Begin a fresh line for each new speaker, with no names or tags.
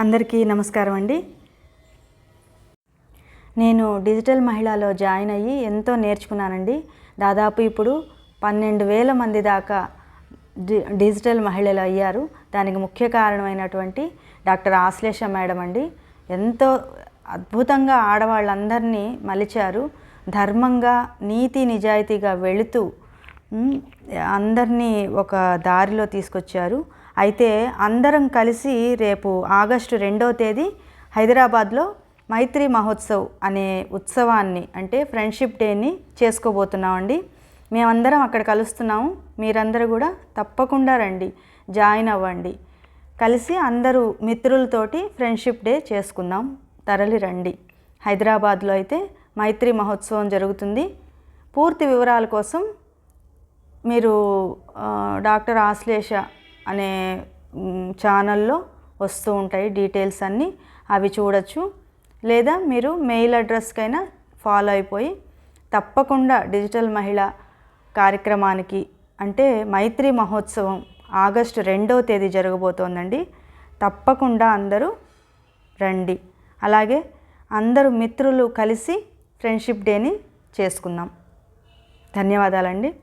అందరికీ నమస్కారం అండి. నేను డిజిటల్ మహిళలో జాయిన్ అయ్యి ఎంతో నేర్చుకున్నానండి. దాదాపు ఇప్పుడు పన్నెండు వేల మంది దాకా డి డిజిటల్ మహిళలు అయ్యారు. దానికి ముఖ్య కారణమైనటువంటి డాక్టర్ ఆశ్లేష మేడం అండి. ఎంతో అద్భుతంగా ఆడవాళ్ళందరినీ మలిచారు. ధర్మంగా నీతి నిజాయితీగా వెళుతూ అందరినీ ఒక దారిలో తీసుకొచ్చారు. అయితే అందరం కలిసి రేపు ఆగస్టు రెండవ తేదీ హైదరాబాద్లో మైత్రి మహోత్సవ్ అనే ఉత్సవాన్ని అంటే ఫ్రెండ్షిప్ డేని చేసుకోబోతున్నామండి. మేమందరం అక్కడ కలుస్తున్నాము. మీరందరూ కూడా తప్పకుండా రండి జాయిన్ అవ్వండి. కలిసి అందరూ మిత్రులతోటి ఫ్రెండ్షిప్ డే చేసుకుందాం. తరలి రండి. హైదరాబాద్లో అయితే మైత్రి మహోత్సవం జరుగుతుంది. పూర్తి వివరాల కోసం మీరు డాక్టర్ ఆశ్లేష అనే ఛానల్లో వస్తూ ఉంటాయి డీటెయిల్స్ అన్నీ. అవి చూడొచ్చు. లేదా మీరు మెయిల్ అడ్రస్కైనా ఫాలో అయిపోయి తప్పకుండా డిజిటల్ మహిళ కార్యక్రమానికి అంటే మైత్రి మహోత్సవం ఆగస్టు రెండవ తేదీ జరగబోతోందండి. తప్పకుండా అందరూ రండి. అలాగే అందరూ మిత్రులు కలిసి ఫ్రెండ్షిప్ డేని చేసుకుందాం. ధన్యవాదాలండి.